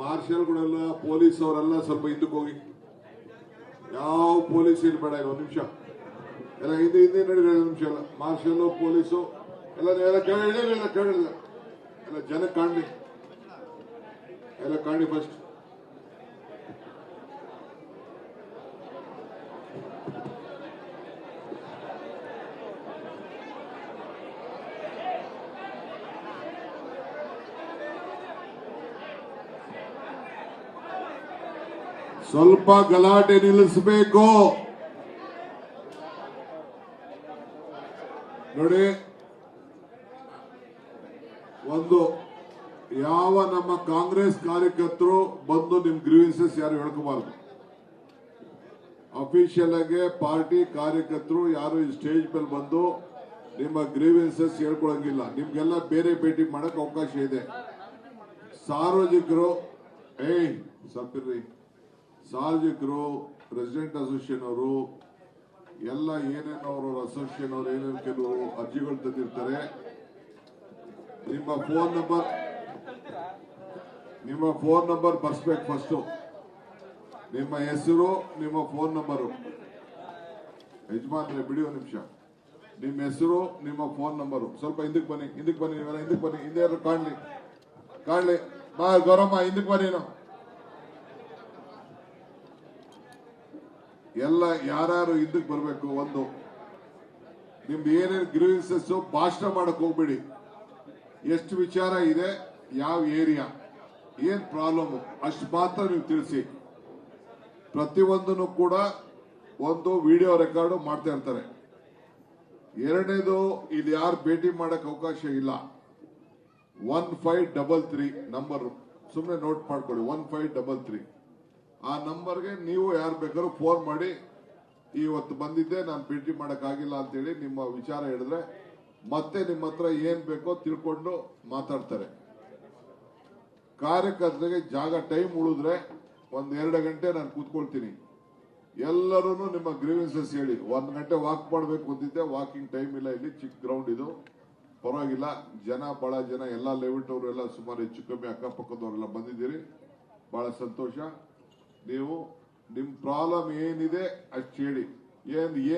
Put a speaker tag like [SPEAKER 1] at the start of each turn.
[SPEAKER 1] ಮಾರ್ಷಲ್ಗಳೆಲ್ಲ police ಅವರೆಲ್ಲ ಸ್ವಲ್ಪ ಹಿಂದಕ್ಕೆ ಹೋಗಿ. ಯಾವ ಪೊಲೀಸ್ ಇಲ್ಲಿ ಬೇಡ ಒಂದು ನಿಮಿಷ. ಎಲ್ಲ ಹಿಂದೆ ಹಿಂದೆ ನಡೀರಿ ನಿಮಿಷ ಎಲ್ಲ. ಮಾರ್ಷಲ್ ಪೊಲೀಸು ಎಲ್ಲ ಎಲ್ಲ ಕೇಳಿಲ್ಲ ಎಲ್ಲ ಕೆಳಗಿಳಿಲ್ಲ ಎಲ್ಲ ಜನ ಕಾಣಲಿ. ಎಲ್ಲ ಕಾಣಿ ಫಸ್ಟ್ ಸ್ವಲ್ಪ ಗಲಾಟೆ ನಿಲ್ಲಿಸಬೇಕು. ನೋಡಿ, ಒಂದು ಯಾವ ನಮ್ಮ ಕಾಂಗ್ರೆಸ್ ಕಾರ್ಯಕರ್ತರು ಬಂದು ನಿಮ್ ಗ್ರೀವೆನ್ಸಸ್ ಯಾರು ಹೇಳ್ಕೋಬಾರ್ದು? ಅಫಿಷಿಯಲ್ ಆಗಿ ಪಾರ್ಟಿ ಕಾರ್ಯಕರ್ತರು ಯಾರು ಈ ಸ್ಟೇಜ್ ಮೇಲೆ ಬಂದು ನಿಮ್ಮ ಗ್ರೀವೆನ್ಸಸ್ ಹೇಳ್ಕೊಳಂಗಿಲ್ಲ. ನಿಮ್ಗೆಲ್ಲ ಬೇರೆ ಭೇಟಿ ಮಾಡಕ್ ಅವಕಾಶ ಇದೆ. ಸಾರ್ವಜನಿಕರು, ಏಯ್ ಸಪ್ಪಿರ್ರಿ ಸಾರ್ವಜನಿಕರು ರೆಸಿಡೆಂಟ್ ಅಸೋಸಿಯೇಷನ್ ಅವರು, ಎಲ್ಲ ಏನೇನು ಅವರು ಅಸೋಸಿಯೇಷನ್ ಅವರು, ಏನೇನು ಕೆಲವರು ಅರ್ಜಿಗಳು ತಂದಿರ್ತಾರೆ. ನಿಮ್ಮ ಫೋನ್ ನಂಬರ್ ನಿಮ್ಮ ಫೋನ್ ನಂಬರ್ ಬರ್ಸ್ಬೇಕು ಫಸ್ಟು ನಿಮ್ಮ ಹೆಸರು, ನಿಮ್ಮ ಫೋನ್ ನಂಬರು ಯಜಮಾನ್ರೆ ಬಿಡಿ ಒಂದು ನಿಮಿಷ. ನಿಮ್ಮ ಹೆಸರು, ನಿಮ್ಮ ಫೋನ್ ನಂಬರು ಸ್ವಲ್ಪ ಹಿಂದಕ್ಕೆ ಬನ್ನಿ ಹಿಂದಕ್ಕೆ ಬನ್ನಿ ನೀವೆಲ್ಲ, ಹಿಂದಕ್ಕೆ ಬನ್ನಿ, ಹಿಂದೆ ಕಾಣ್ಲಿ? ಕಾಣ್ಲಿ. ಬಾ ಗೌರಮ್ಮ, ಹಿಂದಕ್ಕೆ ಬನ್ನಿ ನೀನು. ಎಲ್ಲ ಯಾರು ಇದಕ್ಕೆ ಬರಬೇಕು ಒಂದು. ನಿಮ್ದು ಏನೇನು ಗ್ರೀವೆನ್ಸಸ್ ಭಾಷಣ ಮಾಡಕ್ ಹೋಗ್ಬೇಡಿ. ಎಷ್ಟು ವಿಚಾರ ಇದೆ, ಯಾವ ಏರಿಯಾ ಏನ್ ಪ್ರಾಬ್ಲಮ್ ಅಷ್ಟು ಮಾತ್ರ ನೀವು ತಿಳಿಸಿ. ಪ್ರತಿಯೊಂದನ್ನು ಕೂಡ ಒಂದು ವಿಡಿಯೋ ರೆಕಾರ್ಡ್ ಮಾಡ್ತಾ ಇರ್ತಾರೆ. ಎರಡನೇದು, ಇಲ್ಲಿ ಯಾರು ಭೇಟಿ ಮಾಡಕ್ ಅವಕಾಶ ಇಲ್ಲ. One five double three number ಸುಮ್ಮನೆ ನೋಟ್ ಮಾಡ್ಕೊಳ್ಳಿ ಒನ್ ಫೈವ್ ಡಬಲ್ ತ್ರೀ ಆ ನಂಬರ್ಗೆ ನೀವು ಯಾರು ಬೇಕಾದ್ರೂ ಫೋನ್ ಮಾಡಿ, ಇವತ್ತು ಬಂದಿದ್ದೆ, ನಾನು ಭೇಟಿ ಮಾಡೋಕ್ಕಾಗಿಲ್ಲ ಅಂತೇಳಿ ನಿಮ್ಮ ವಿಚಾರ ಹೇಳಿದ್ರೆ ಮತ್ತೆ ನಿಮ್ಮ ಹತ್ರ ಏನ್ ಬೇಕೋ ತಿಳ್ಕೊಂಡು ಮಾತಾಡ್ತಾರೆ. ಕಾರ್ಯಕರ್ತರಿಗೆ ಜಾಗ ಟೈಮ್ ಉಳಿದ್ರೆ ಒಂದ್ ಎರಡು ಗಂಟೆ ನಾನು ಕೂತ್ಕೊಳ್ತೀನಿ. ಎಲ್ಲರೂ ನಿಮ್ಮ ಗ್ರೀವೆನ್ಸಸ್ ಹೇಳಿ. ಒಂದ್ ಗಂಟೆ ವಾಕ್ ಮಾಡಬೇಕು ಅಂತಿದ್ದೆ ವಾಕಿಂಗ್ ಟೈಮ್ ಇಲ್ಲ ಇಲ್ಲಿ, ಚಿಕ್ಕ ಗ್ರೌಂಡ್ ಇದು. ಪರವಾಗಿಲ್ಲ, ಜನ ಬಹಳ ಜನ, ಎಲ್ಲ ಲೆವೆಟ್ ಅವರು ಎಲ್ಲ ಸುಮಾರು ಹೆಚ್ಚು ಕಮ್ಮಿ, ಅಕ್ಕಪಕ್ಕದವರೆಲ್ಲ ಬಂದಿದ್ದೀರಿ. ಬಹಳ ಸಂತೋಷ. ನೀವು ನಿಮ್ ಪ್ರಾಬ್ಲಮ್ ಏನಿದೆ ಅಷ್ಟು ಹೇಳಿ ಏನ್ ಏನ್